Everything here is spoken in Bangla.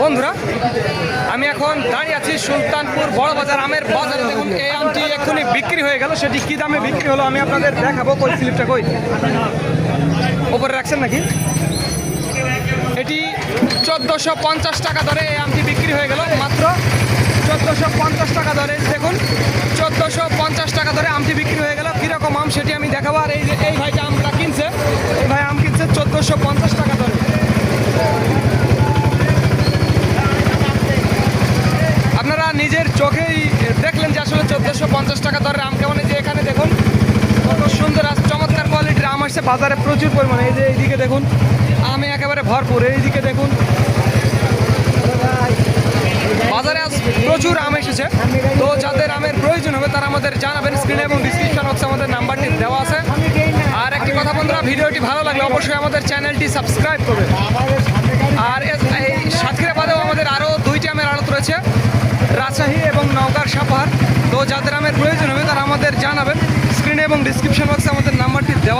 বন্ধুরা, আমি এখন দাঁড়িয়ে আছি সুলতানপুর বড় বাজার আমের বাজারে। দেখুন, এই আমটি এক্ষুনি বিক্রি হয়ে গেল। সেটি কী দামে বিক্রি হলো আমি আপনাদের দেখাবো। কই, স্লিপটা কই? ওপরে রাখছেন নাকি? এটি চোদ্দোশো পঞ্চাশ টাকা দরে এই আমটি বিক্রি হয়ে গেল। মাত্র চোদ্দোশো পঞ্চাশ টাকা দরে। দেখুন, চোদ্দোশো পঞ্চাশ টাকা দরে আমটি বিক্রি হয়ে গেল। কীরকম আম সেটি আমি দেখাবো। আর এই যে, এই ভাইটা আমটা কিনছে এই ভাই আম কিনছে চোদ্দোশো পঞ্চাশ টাকা দরে আপনারা নিজের চোখেই দেখলেন চোদ্দোশো পঞ্চাশ টাকা দরের আম কেমন যে এখানে দেখুন? কত সুন্দর আর চমৎকার কোয়ালিটির আম আসছে। বাজারে প্রচুর পরিমাণে। এই যে এইদিকে দেখুন, আমে একেবারে ভরপুর। এইদিকে দেখুন, বাজারে আজ প্রচুর আম এসেছে। তো যাদের আমের প্রয়োজন হবে, তারা আমাদের জানাবেন স্ক্রিনে এবং ডিসক্রিপশন বক্সে আমাদের নাম্বারটি দেওয়া আছে। আর একটি কথা বন্ধুরা, ভিডিওটি ভালো লাগলে অবশ্যই আমাদের চ্যানেলটি সাবস্ক্রাইব করবেন। আর এই সাতক্ষীরা বাদেও আমাদের আরও দুইটি আমের আড়ত রয়েছে। রাজশাহী এবং নওগাঁর সাপার। তো যাদের প্রয়োজন হবে তারা আমাদের জানাবেন। স্ক্রিনে এবং ডিসক্রিপশন বক্সে আমাদের নাম্বারটি দেওয়া